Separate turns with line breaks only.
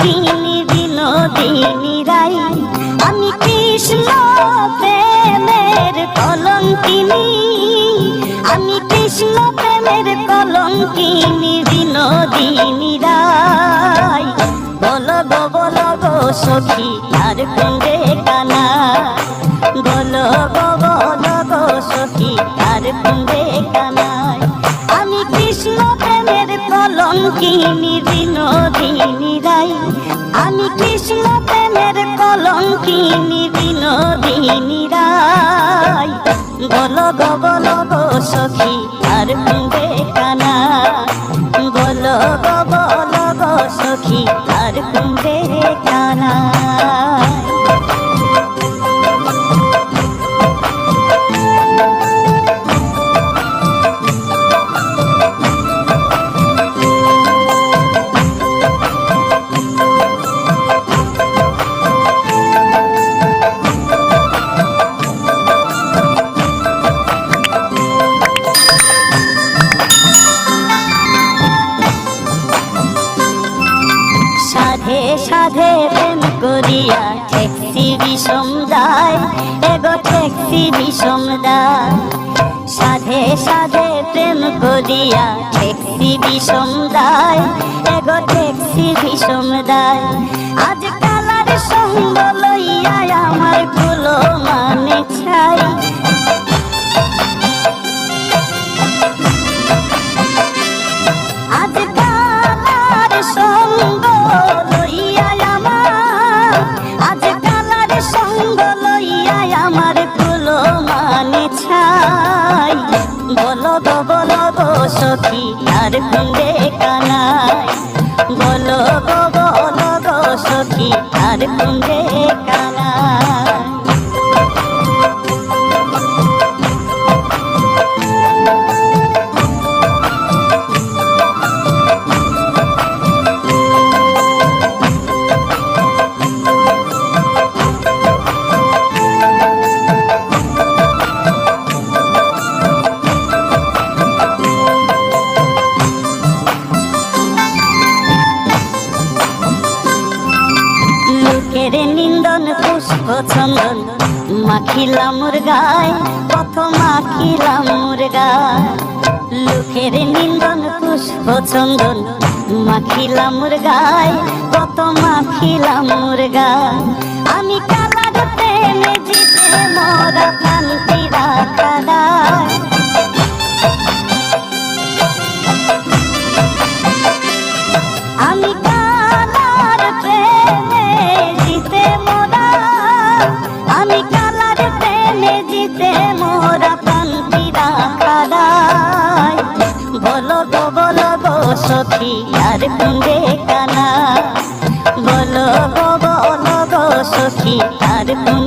দিন দিল দিন রাই। আমি কৃষ্ণ প্রেমের কলম তিনি আমি কৃষ্ণ প্রেমের কলম তিনি দিন দিন রাই। বল গো বল গো, সখী, তার কুণ্ডে কানা। বল গো বল গো, সখী, তার কুণ্ডে কানায় আমি কৃষ্ণ প্রেমের কলঙ্কিনী বিনোদিনী রাই। আমি কৃষ্ণ প্রেমের কলঙ্কিনী বিনোদিনী রাই। বলো গো বলো গো সখী, আর কুন্দে কানা। বলো গো, বলো সখী, আর কুন্দে কানা। সাধে প্রেম করিয়া ঠেকসি বিষম দায়, এগো বিষম দায়। সাধে সাধে প্রেম করিয়া ঠেকসি বিষম দায়, এগো ঠেকসি বিষম দায়। আজ কালার সঙ্গ লইয়া আমার কুলো মানে ছাই। ছাই বলো গো বলো গো সখী, আর কুন্দে কানাই বলো গো বলো গো সখী, আর কুন্দে পুষ্প চন্দন মাখিলাম মোর গায়, কত মাখিলাম মোর লোকের নিন্দন পুষ্প চন্দন মাখিলাম মোর গায়, কত মাখিলাম মোর আমি কালার প্রেমে জিতে মোরা কান্তি আমি কালার প্রেমে জিতে মোরা আমি কালার প্রেমে জিতে মোরা পান্তিরা কাদায় বলো গো বলো গো সখী আর কুন্দে কানা। বলো গো বলো গো সখী আর কুন্দে কানা